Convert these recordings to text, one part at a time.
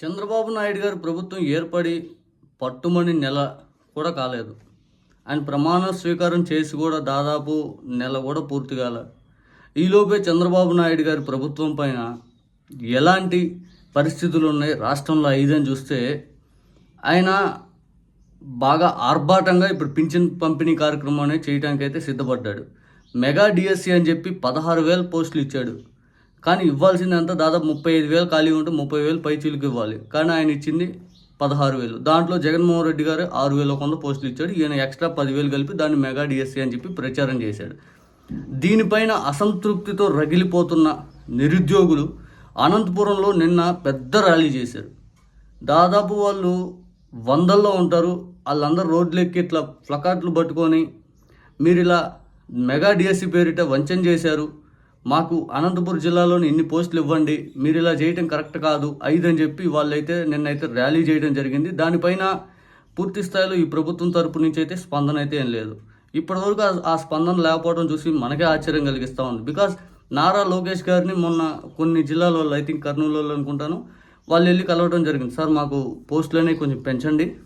చంద్రబాబు నాయుడు గారి ప్రభుత్వం ఏర్పడి పట్టుమని నెల కూడా కాలేదు. ఆయన ప్రమాణ స్వీకారం చేసి కూడా దాదాపు నెల కూడా పూర్తి కాల. ఈలోపే చంద్రబాబు నాయుడు గారి ప్రభుత్వం పైన ఎలాంటి పరిస్థితులు ఉన్నాయి? రాష్ట్రంలో ఐదని చూస్తే ఆయన బాగా ఆర్భాటంగా ఇప్పుడు పింఛన్ పంపిణీ కార్యక్రమం అనేది చేయడానికి అయితే సిద్ధపడ్డాడు. మెగా డిఎస్సి అని చెప్పి పదహారు వేల పోస్టులు ఇచ్చాడు. కానీ ఇవ్వాల్సిందంతా దాదాపు ముప్పై ఐదు వేలు ఖాళీ ఉంటే ముప్పై వేలు పై చిలుకు ఇవ్వాలి. కానీ ఆయన ఇచ్చింది పదహారు వేలు. దాంట్లో జగన్మోహన్ రెడ్డి గారు ఆరు వేల వంద పోస్టులు ఇచ్చాడు. ఈయన ఎక్స్ట్రా పదివేలు కలిపి దాన్ని మెగా డిఎస్సీ అని చెప్పి ప్రచారం చేశాడు. దీనిపైన అసంతృప్తితో రగిలిపోతున్న నిరుద్యోగులు అనంతపురంలో నిన్న పెద్ద ర్యాలీ చేశారు. దాదాపు వాళ్ళు వందల్లో ఉంటారు. వాళ్ళందరూ రోడ్లు ఎక్కి ఇట్లా ప్లకార్ట్లు పట్టుకొని మీరు ఇలా మెగా డిఎస్సీ పేరిట వంచన చేశారు. మాకు అనంతపురం జిల్లాలోని ఇన్ని పోస్టులు ఇవ్వండి మీరు ఇలా చేయటం కరెక్ట్ కాదు ఐదు అని చెప్పి వాళ్ళైతే నిన్నైతే ర్యాలీ చేయడం జరిగింది. దానిపైన పూర్తి స్థాయిలో ఈ ప్రభుత్వం తరపు నుంచి అయితే స్పందన అయితే ఏం లేదు. ఇప్పటివరకు ఆ- స్పందన లేకపోవడం చూసి మనకే ఆశ్చర్యం కలిగిస్తూ ఉంది. బికాస్ నారా లోకేష్ గారిని మొన్న కొన్ని జిల్లాలో ఐ థింక్ కర్నూలు వాళ్ళు అనుకుంటాను వాళ్ళు వెళ్ళి కలవడం జరిగింది. సార్ మాకు పోస్టులనే కొంచెం పెంచండి.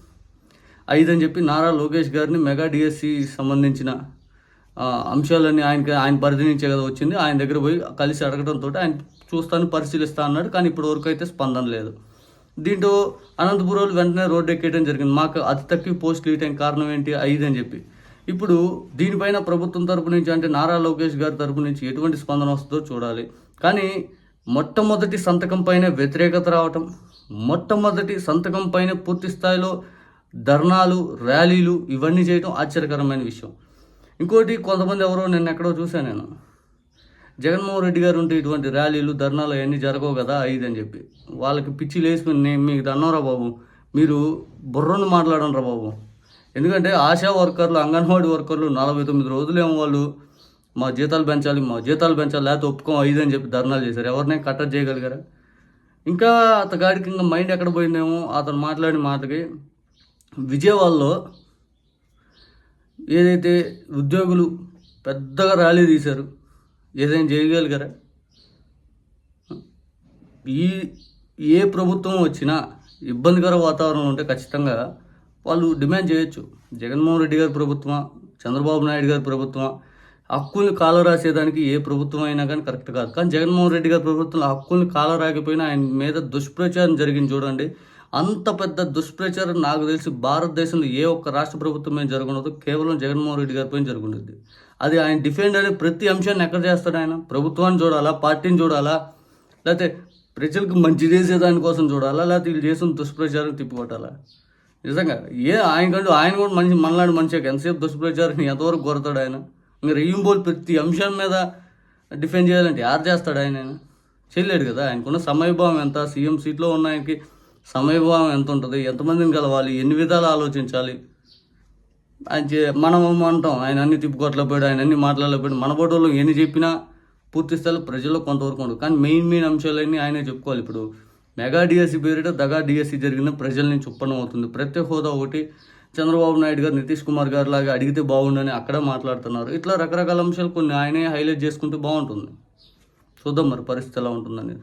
ఐదు అని చెప్పి నారా లోకేష్ గారిని మెగా డిఎస్సి సంబంధించిన అంశాలన్నీ ఆయనకి ఆయన పరిధి నుంచే కదా వచ్చింది. ఆయన దగ్గర పోయి కలిసి అడగడంతో ఆయన చూస్తాను పరిశీలిస్తా అన్నాడు. కానీ ఇప్పటి వరకు అయితే స్పందన లేదు. దీంట్లో అనంతపురం వెంటనే రోడ్డు ఎక్కేయడం జరిగింది. మాకు అతి తక్కువ పోస్టులు ఇవ్వడానికి కారణం ఏంటి? ఐదు అని చెప్పి. ఇప్పుడు దీనిపైన ప్రభుత్వం తరపు నుంచి అంటే నారా లోకేష్ గారి తరపు నుంచి ఎటువంటి స్పందన వస్తుందో చూడాలి. కానీ మొట్టమొదటి సంతకం పైన వ్యతిరేకత రావటం మొట్టమొదటి సంతకం పైన పూర్తి స్థాయిలో ధర్నాలు ర్యాలీలు ఇవన్నీ చేయడం ఆశ్చర్యకరమైన విషయం. ఇంకోటి కొంతమంది ఎవరో నిన్న ఎక్కడో చూశాను నేను. జగన్మోహన్ రెడ్డి గారు ఉంటే ఇటువంటి ర్యాలీలు ధర్నాలు అవన్నీ జరగవు కదా ఐదు అని చెప్పి. వాళ్ళకి పిచ్చి లేసి నేను మీకు దన్నరా బాబు. మీరు బుర్రను మాట్లాడండి రా బాబు. ఎందుకంటే ఆశా వర్కర్లు అంగన్వాడీ వర్కర్లు నలభై తొమ్మిది రోజులేమో వాళ్ళు మా జీతాలు పెంచాలి మా జీతాలు పెంచాలి లేకపోతే ఒప్పుకోం ఐదు అని చెప్పి ధర్నాలు చేశారు. ఎవరినైనా కట్టడి చేయగలిగారా? ఇంకా అతగాడికి ఇంకా మైండ్ ఎక్కడ పోయిందేమో అతను మాట్లాడిన మాటకి విజయవాడలో ఏదైతే ఉద్యోగులు పెద్దగా ర్యాలీ తీశారు ఏదైనా చేయగలిగారా? ఈ ఏ ప్రభుత్వం వచ్చినా ఇబ్బందికర వాతావరణం ఉంటే ఖచ్చితంగా వాళ్ళు డిమాండ్ చేయొచ్చు. జగన్మోహన్ రెడ్డి గారి ప్రభుత్వమా? చంద్రబాబు నాయుడు గారి ప్రభుత్వమా? హక్కుల్ని కాల రాసేదానికి ఏ ప్రభుత్వం అయినా కానీ కరెక్ట్ కాదు. కానీ జగన్మోహన్ రెడ్డి గారి ప్రభుత్వంలో హక్కుల్ని కాల రాకపోయినా ఆయన మీద దుష్ప్రచారం జరిగింది చూడండి. అంత పెద్ద దుష్ప్రచారం నాకు తెలిసి భారతదేశంలో ఏ ఒక్క రాష్ట్ర ప్రభుత్వం మీద జరగనదు కేవలం జగన్మోహన్ రెడ్డి గారిపై జరుగుతుంది అది ఆయన డిఫెండ్ అనే ప్రతి అంశాన్ని ఎక్కడ చేస్తాడు ఆయన? ప్రభుత్వాన్ని చూడాలా? పార్టీని చూడాలా? లేకపోతే ప్రజలకు మంచి చేసే దానికోసం చూడాలా? లేకపోతే వీళ్ళు చేసిన దుష్ప్రచారం తిప్పికొట్టాలా? నిజంగా ఏ ఆయన కంటే ఆయన కూడా మంచి మనలాంటి మనిషికి ఎంతసేపు దుష్ప్రచారం ఎంతవరకు కొరతాడు ఆయన? ఇంకా రెయ్యింబోలు ప్రతి అంశం మీద డిఫెండ్ చేయాలంటే యారు చేస్తాడు ఆయన? ఆయన? చేయలేడు కదా. ఆయనకున్న సమయభావం ఎంత? సీఎం సీట్లో ఉన్న ఆయనకి సమయభావం ఎంత ఉంటుంది ఎంతమందిని కలవాలి? ఎన్ని విధాలు ఆలోచించాలి? ఆయన చే- మనం అంటాం ఆయన అన్ని తిప్పుకోవట్లేకపోయాడు ఆయన అన్ని మాట్లాడలేకపోయాడు మన బోటోళ్ళు ఎన్ని చెప్పినా పూర్తి స్థాయిలో ప్రజల్లో కొంతవరకు ఉండదు. కానీ మెయిన్ మెయిన్ అంశాలన్నీ ఆయనే చెప్పుకోవాలి. ఇప్పుడు మెగా డిఎస్సీ పేరిట దగా డిఎస్సి జరిగిన ప్రజల నుంచి ఉత్పన్నం అవుతుంది. ప్రత్యేక హోదా ఒకటి చంద్రబాబు నాయుడు గారు నితీష్ కుమార్ గారు లాగా అడిగితే బాగుండని అక్కడ మాట్లాడుతున్నారు. ఇట్లా రకరకాల అంశాలు కొన్ని ఆయనే హైలైట్ చేసుకుంటే బాగుంటుంది. చూద్దాం మరి పరిస్థితి ఎలా ఉంటుందనేది.